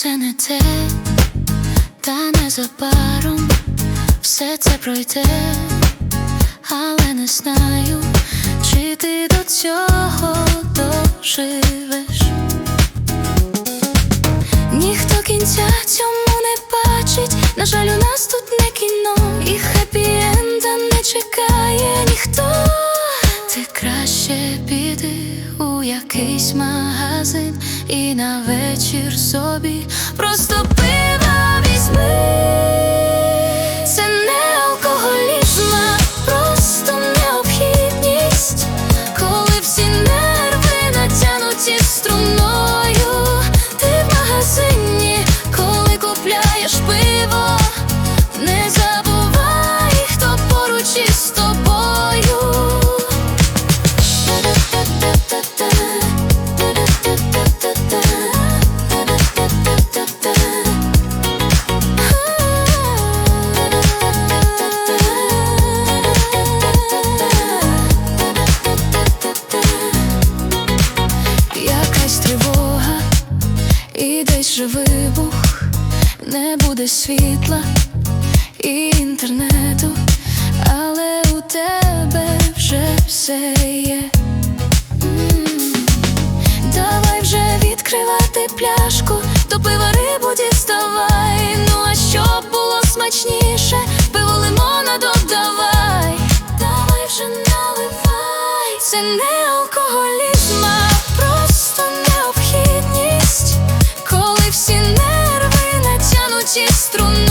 все не те, та незабаром все це пройде, але не знаю, чи ти до цього доживеш. Ніхто кінця цьому не бачить, на жаль, у нас тут не кіно, і хеппі енда не чекає ніхто, ти краще піди у якийсь магазин і на вечір собі просто і десь же вибух, не буде світла і інтернету, але у тебе вже все є. Давай вже відкривати пляшку, до пива рибу діставай. Ну а щоб було смачніше, пиво лимона додавай. Давай вже наливай, це не otro